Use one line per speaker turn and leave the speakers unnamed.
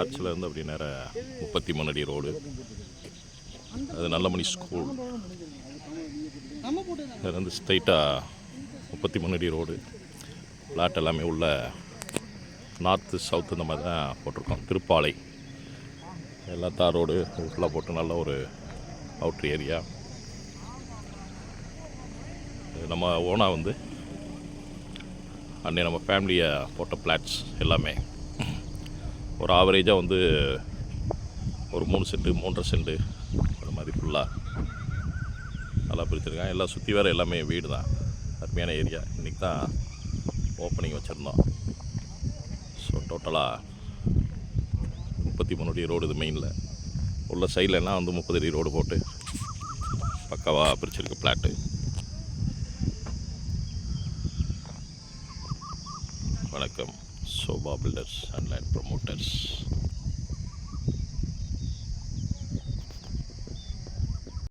ஆர்ச்சிலேருந்து அப்படி நேராக முப்பத்தி மூணு அடி ரோடு. அது நல்லமணி ஸ்கூல். அது வந்து ஸ்ட்ரைட்டாக முப்பத்தி மூணு அடி ரோடு. பிளாட் எல்லாமே உள்ள நார்த்து சவுத் இந்த மாதிரி தான் போட்டிருக்கோம். திருப்பாலை. எல்லாம் தார் ரோடு ஃபுல்லாக போட்டு நல்ல ஒரு அவுட்ரு ஏரியா. நம்ம ஓனாக வந்து அன்னை நம்ம ஃபேமிலியை போட்ட பிளாட்ஸ் எல்லாமே. ஒரு ஆவரேஜாக வந்து ஒரு மூணு சென்ட்டு மூன்றரை சென்ட்டு அந்த மாதிரி ஃபுல்லாக நல்லா பிரிச்சிருக்காங்க. எல்லாம் சுற்றி வேறு எல்லாமே வீடு தான் அருமையான ஏரியா இன்றைக்கி தான் ஓப்பனிங் வச்சுருந்தோம். ஸோ டோட்டலாக முப்பத்தி மூணு அடி ரோடு இது மெயினில் உள்ள சைடில் எல்லாம் வந்து முப்பது அடி ரோடு போட்டு பக்காவாக பிரிச்சிருக்கு பிளாட்டு வணக்கம். so builders and land promoters.